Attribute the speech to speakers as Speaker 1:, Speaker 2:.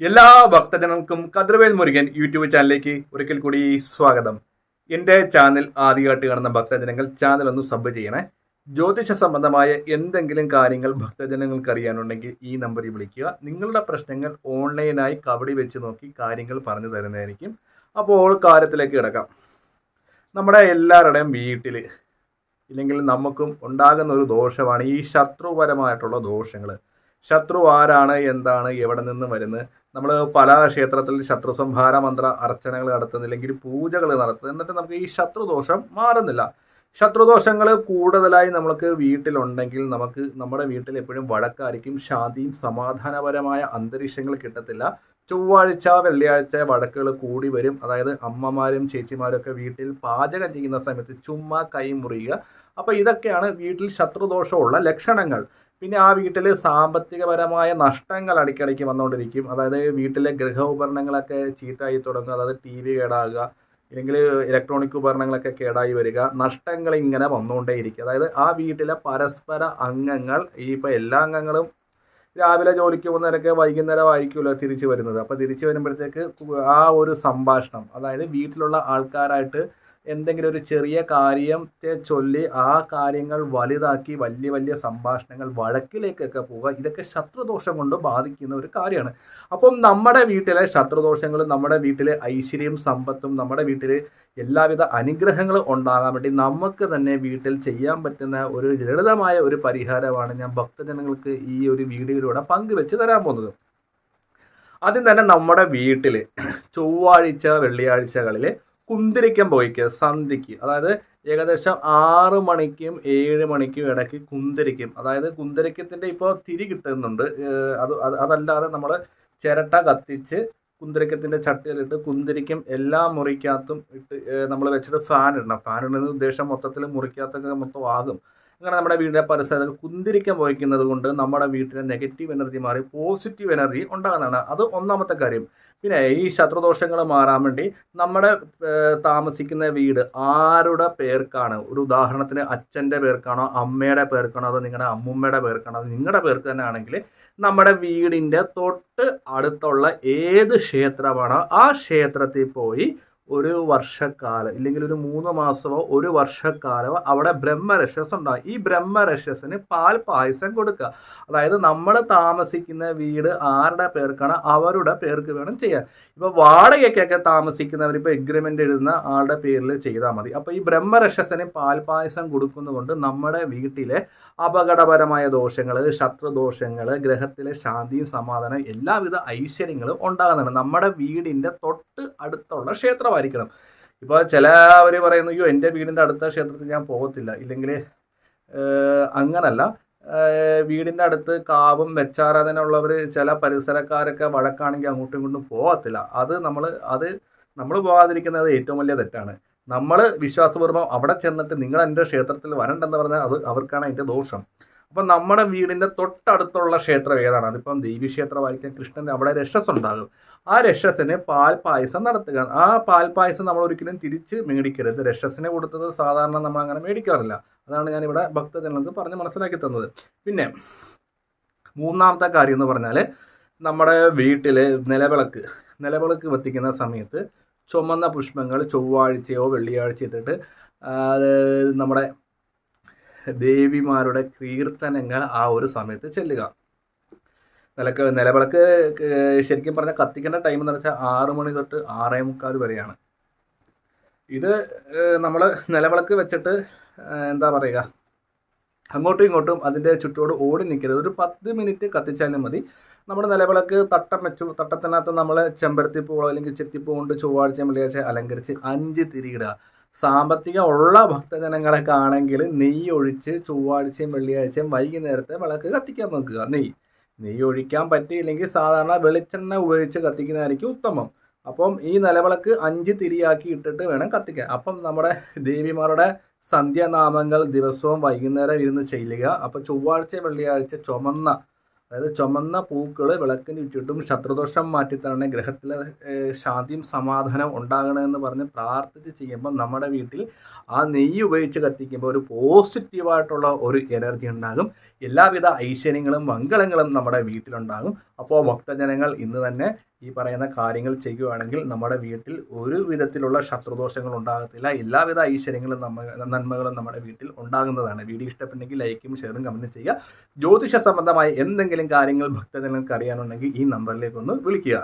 Speaker 1: എല്ലാ ഭക്തജനങ്ങൾക്കും കതിർവേൽ മുരുകൻ യൂട്യൂബ് ചാനലിലേക്ക് ഒരിക്കൽ കൂടി സ്വാഗതം. എന്റെ ചാനൽ ആദ്യമായിട്ട് കാണുന്ന ഭക്തജനങ്ങൾ ചാനൽ ഒന്ന് സബ് ചെയ്യണേ. ജ്യോതിഷ സംബന്ധമായ എന്തെങ്കിലും കാര്യങ്ങൾ ഭക്തജനങ്ങൾക്ക് അറിയാനുണ്ടെങ്കിൽ ഈ നമ്പറിൽ വിളിക്കുക. നിങ്ങളുടെ പ്രശ്നങ്ങൾ ഓൺലൈനായി കബഡി വെച്ച് നോക്കി കാര്യങ്ങൾ പറഞ്ഞു തരുന്നതായിരിക്കും. അപ്പോൾ കാര്യത്തിലേക്ക് കിടക്കാം. നമ്മുടെ എല്ലാവരുടെയും വീട്ടിൽ ഇല്ലെങ്കിൽ നമുക്കും ഉണ്ടാകുന്ന ഒരു ദോഷമാണ് ഈ ശത്രുപരമായിട്ടുള്ള ദോഷങ്ങൾ ശത്രു ആരാണ് എന്താണ് എവിടെ നിന്ന് വരുന്നത്? നമ്മൾ പല ക്ഷേത്രത്തിൽ ശത്രു സംഹാര മന്ത്ര അർച്ചനകൾ നടത്തുന്നില്ലെങ്കിൽ പൂജകൾ നടത്തുന്നത്. എന്നിട്ട് നമുക്ക് ഈ ശത്രുദോഷം മാറുന്നില്ല. ശത്രുദോഷങ്ങൾ കൂടുതലായി നമുക്ക് വീട്ടിലുണ്ടെങ്കിൽ നമുക്ക് നമ്മുടെ വീട്ടിൽ എപ്പോഴും വഴക്കായിരിക്കും ശാന്തിയും സമാധാനപരമായ അന്തരീക്ഷങ്ങൾ കിട്ടത്തില്ല. ചൊവ്വാഴ്ച വെള്ളിയാഴ്ച വഴക്കുകൾ കൂടി വരും. അതായത് അമ്മമാരും ചേച്ചിമാരൊക്കെ വീട്ടിൽ പാചകം ചെയ്യുന്ന സമയത്ത് ചുമ്മാ കൈ മുറിയുക. അപ്പോൾ ഇതൊക്കെയാണ് വീട്ടിൽ ശത്രുദോഷമുള്ള ലക്ഷണങ്ങൾ. പിന്നെ ആ വീട്ടിൽ സാമ്പത്തികപരമായ നഷ്ടങ്ങൾ അടിക്കടിക്ക് വന്നുകൊണ്ടിരിക്കും. അതായത് വീട്ടിലെ ഗൃഹ ഉപകരണങ്ങളൊക്കെ ചീത്തയായി തുടങ്ങുക അതായത് ടി വി കേടാകുക ഇല്ലെങ്കിൽ ഇലക്ട്രോണിക് ഉപകരണങ്ങളൊക്കെ കേടായി വരിക നഷ്ടങ്ങൾ ഇങ്ങനെ വന്നുകൊണ്ടേയിരിക്കും. അതായത് ആ വീട്ടിലെ പരസ്പര അംഗങ്ങൾ ഈ ഇപ്പോൾ എല്ലാ അംഗങ്ങളും രാവിലെ ജോലിക്ക് പോകുന്നവരൊക്കെ വൈകുന്നേരം ആയിരിക്കുമല്ലോ തിരിച്ചു വരുന്നത്. അപ്പോൾ തിരിച്ചു വരുമ്പോഴത്തേക്ക് ആ ഒരു സംഭാഷണം അതായത് വീട്ടിലുള്ള ആൾക്കാരായിട്ട് എന്തെങ്കിലും ഒരു ചെറിയ കാര്യത്തെ ചൊല്ലി ആ കാര്യങ്ങൾ വലുതാക്കി വലിയ വലിയ സംഭാഷണങ്ങൾ വഴക്കിലേക്കൊക്കെ പോവുക ഇതൊക്കെ ശത്രുദോഷം കൊണ്ട് ബാധിക്കുന്ന ഒരു കാര്യമാണ്. അപ്പം നമ്മുടെ വീട്ടിലെ ശത്രുദോഷങ്ങളും നമ്മുടെ വീട്ടിലെ ഐശ്വര്യം സമ്പത്തും നമ്മുടെ വീട്ടിൽ എല്ലാവിധ അനുഗ്രഹങ്ങളും ഉണ്ടാകാൻ വേണ്ടി നമുക്ക് തന്നെ വീട്ടിൽ ചെയ്യാൻ പറ്റുന്ന ഒരു ലളിതമായ ഒരു പരിഹാരമാണ് ഞാൻ ഭക്തജനങ്ങൾക്ക് ഈ ഒരു വീഡിയോയിലൂടെ പങ്കുവെച്ച് തരാൻ പോകുന്നത്. ആദ്യം തന്നെ നമ്മുടെ വീട്ടിൽ ചൊവ്വാഴ്ച വെള്ളിയാഴ്ചകളിൽ കുന്തിരിക്കം പോയിക്ക് സന്ധിക്ക് അതായത് ഏകദേശം ആറ് മണിക്കും ഏഴ് മണിക്കും ഇടയ്ക്ക് കുന്തിരിക്കും. അതായത് കുന്തിരിക്കത്തിന്റെ ഇപ്പോൾ തിരി കിട്ടുന്നുണ്ട്. അത് അതല്ലാതെ നമ്മൾ ചിരട്ട കത്തിച്ച് കുന്തിരിക്കത്തിന്റെ ചട്ടിയിലിട്ട് കുന്തിരിക്കും എല്ലാ മുറിക്കകത്തും ഇട്ട് നമ്മൾ വെച്ചിട്ട് ഫാൻ ഇടണം ഫാൻ ഇടുന്ന ഉദ്ദേശം മൊത്തത്തിൽ മുറിക്കകത്തൊക്കെ മൊത്തം ആകും. അങ്ങനെ നമ്മുടെ വീടിന്റെ പരിസരത്ത് കുന്തിരിക്കം വഹിക്കുന്നത് കൊണ്ട് നമ്മുടെ വീട്ടിലെ നെഗറ്റീവ് എനർജി മാറി പോസിറ്റീവ് എനർജി ഉണ്ടാകുന്നതാണ്. അത് ഒന്നാമത്തെ കാര്യം. പിന്നെ ഈ ശത്രുദോഷങ്ങൾ മാറാൻ വേണ്ടി നമ്മുടെ താമസിക്കുന്ന വീട് ആരുടെ പേർക്കാണ്? ഒരു ഉദാഹരണത്തിന് അച്ഛന്റെ പേർക്കാണോ അമ്മയുടെ പേർക്കാണോ അതോ നിങ്ങളുടെ അമ്മുമ്മയുടെ പേർക്കാണോ നിങ്ങളുടെ പേർക്ക് തന്നെ ആണെങ്കിൽ നമ്മുടെ വീടിന്റെ തൊട്ട് അടുത്തുള്ള ഏത് ക്ഷേത്രമാണോ ആ ക്ഷേത്രത്തിൽ പോയി ഒരു വർഷക്കാലം ഇല്ലെങ്കിൽ ഒരു മൂന്ന് മാസമോ ഒരു വർഷക്കാലമോ അവിടെ ബ്രഹ്മരക്ഷസ് ഉണ്ടാകും ഈ ബ്രഹ്മരക്ഷസിന് പാൽ പായസം കൊടുക്കുക. അതായത് നമ്മൾ താമസിക്കുന്ന വീട് ആരുടെ പേർക്കാണ്? അവരുടെ പേർക്ക് വേണം ചെയ്യാൻ. ഇപ്പോൾ വാടകയ്ക്കൊക്കെ താമസിക്കുന്നവർ ഇപ്പോൾ എഗ്രിമെന്റ് എഴുതുന്ന ആളുടെ പേരിൽ ചെയ്താൽ മതി. അപ്പോൾ ഈ ബ്രഹ്മരക്ഷസിന് പാൽ പായസം കൊടുക്കുന്നതുകൊണ്ട് നമ്മുടെ വീട്ടിലെ അപകടപരമായ ദോഷങ്ങൾ ശത്രുദോഷങ്ങൾ ഗ്രഹത്തിലെ ശാന്തിയും സമാധാനം എല്ലാവിധ ഐശ്വര്യങ്ങളും ഉണ്ടാകുന്നതാണ് നമ്മുടെ വീടിന്റെ തൊട്ട് അടുത്തുള്ള ക്ഷേത്രമായിരിക്കണം ഇപ്പോൾ ചിലവർ പറയുന്നു അയ്യോ എന്റെ വീടിന്റെ അടുത്ത ക്ഷേത്രത്തിൽ ഞാൻ പോകത്തില്ല. ഇല്ലെങ്കിൽ അങ്ങനല്ല. വീടിന്റെ അടുത്ത് കാവും വെച്ചാരാധന ഉള്ളവർ ചില പരിസരക്കാരൊക്കെ വഴക്കാണെങ്കിൽ അങ്ങോട്ടും ഇങ്ങോട്ടും പോകത്തില്ല. അത് നമ്മൾ അത് നമ്മൾ പോകാതിരിക്കുന്നത് ഏറ്റവും വലിയ തെറ്റാണ്. നമ്മൾ വിശ്വാസപൂർവം അവിടെ ചെന്നിട്ട് നിങ്ങൾ എന്റെ ക്ഷേത്രത്തിൽ വരണ്ടെന്ന് പറഞ്ഞാൽ അത് അവർക്കാണ് അതിന്റെ ദോഷം. അപ്പം നമ്മുടെ വീടിന്റെ തൊട്ടടുത്തുള്ള ക്ഷേത്രം ഏതാണ്? അതിപ്പം ദേവി ക്ഷേത്രമായിരിക്കാം കൃഷ്ണന്റെ അവിടെ രക്ഷസ് ഉണ്ടാകും ആ രക്ഷസിന് പാൽ പായസം നടത്തുക. ആ പാൽ പായസം നമ്മൾ ഒരിക്കലും തിരിച്ച് മേടിക്കരുത്. രക്ഷസിനെ കൊടുത്തത് സാധാരണ നമ്മൾ അങ്ങനെ മേടിക്കാറില്ല. അതാണ് ഞാനിവിടെ ഭക്തജനങ്ങൾക്ക് പറഞ്ഞ് മനസ്സിലാക്കി തന്നത്. പിന്നെ മൂന്നാമത്തെ കാര്യം എന്ന് പറഞ്ഞാൽ നമ്മുടെ വീട്ടിൽ നിലവിളക്ക് നിലവിളക്ക് കത്തിക്കുന്ന സമയത്ത് ചുമന്ന പുഷ്പങ്ങൾ ചൊവ്വാഴ്ചയോ വെള്ളിയാഴ്ചയോ ഇട്ടിട്ട് നമ്മുടെ ദേവിമാരുടെ കീർത്തനങ്ങൾ ആ ഒരു സമയത്ത് ചെല്ലുക. നിലയ്ക്ക് നിലവിളക്ക് ശരിക്കും പറഞ്ഞാൽ കത്തിക്കേണ്ട ടൈം എന്ന് വെച്ചാൽ ആറ് മണി തൊട്ട് ആറേ മുക്കാൽ വരെയാണ്. ഇത് നമ്മൾ നിലവിളക്ക് വെച്ചിട്ട് എന്താ പറയുക അങ്ങോട്ടും ഇങ്ങോട്ടും അതിന്റെ ചുറ്റോട് ഓടി നിൽക്കരുത്. ഒരു പത്ത് മിനിറ്റ് കത്തിച്ചാലും മതി. നമ്മുടെ നിലവിളക്ക് തട്ടം വെച്ചു തട്ടത്തിനകത്ത് നമ്മൾ ചെമ്പരത്തിപ്പൂവോ അല്ലെങ്കിൽ ചെത്തിപ്പൂ കൊണ്ട് ചൊവ്വാഴ്ച വെള്ളിയാഴ്ച അലങ്കരിച്ച് അഞ്ച് തിരിയിടുക സാമ്പത്തികം ഉള്ള ഭക്തജനങ്ങളൊക്കെ ആണെങ്കിൽ നെയ്യ് ഒഴിച്ച് ചൊവ്വാഴ്ചയും വെള്ളിയാഴ്ചയും വൈകുന്നേരത്തെ വിളക്ക് കത്തിക്കാൻ നോക്കുക. നെയ്യ്. നെയ്യ് ഒഴിക്കാൻ പറ്റിയില്ലെങ്കിൽ സാധാരണ വെളിച്ചെണ്ണ ഉപയോഗിച്ച് കത്തിക്കുന്നതായിരിക്കും ഉത്തമം. അപ്പം ഈ നിലവിളക്ക് അഞ്ച് തിരിയാക്കി ഇട്ടിട്ട് വേണം കത്തിക്കാൻ. അപ്പം നമ്മുടെ ദേവിമാരുടെ സന്ധ്യാനാമങ്ങൾ ദിവസവും വൈകുന്നേരം ഇരുന്ന് ചെയ്യുക അപ്പം ചൊവ്വാഴ്ച വെള്ളിയാഴ്ച ചുമന്ന അതായത് ചുമന്ന പൂക്കൾ വിളക്കിന് ചുറ്റും ശത്രുദോഷം മാറ്റിത്തരണേ ഗ്രഹത്തിലെ ശാന്തിയും സമാധാനം ഉണ്ടാകണമെന്ന് പറഞ്ഞ് പ്രാർത്ഥിച്ച് ചെയ്യുമ്പോൾ നമ്മുടെ വീട്ടിൽ ആ നെയ്യ് ഉപയോഗിച്ച് കത്തിക്കുമ്പോൾ ഒരു പോസിറ്റീവായിട്ടുള്ള ഒരു എനർജി ഉണ്ടാകും. എല്ലാവിധ ഐശ്വര്യങ്ങളും മംഗളങ്ങളും നമ്മുടെ വീട്ടിലുണ്ടാകും. അപ്പോൾ ഭക്തജനങ്ങൾ ഇന്ന് തന്നെ ഈ പറയുന്ന കാര്യങ്ങൾ ചെയ്യുകയാണെങ്കിൽ നമ്മുടെ വീട്ടിൽ ഒരു വിധത്തിലുള്ള ശത്രുദോഷങ്ങൾ ഉണ്ടാകത്തില്ല. എല്ലാവിധ ഐശ്വര്യങ്ങളും നമ്മ നന്മകളും നമ്മുടെ വീട്ടിൽ ഉണ്ടാകുന്നതാണ്. വീഡിയോ ഇഷ്ടപ്പെട്ടെങ്കിൽ ലൈക്കും ഷെയറും കമന്റും ചെയ്യുക. ജ്യോതിഷ സംബന്ധമായ എന്തെങ്കിലും കാര്യങ്ങൾ ഭക്തജനങ്ങൾക്ക് അറിയാനുണ്ടെങ്കിൽ ഈ നമ്പറിലേക്ക് ഒന്ന് വിളിക്കുക.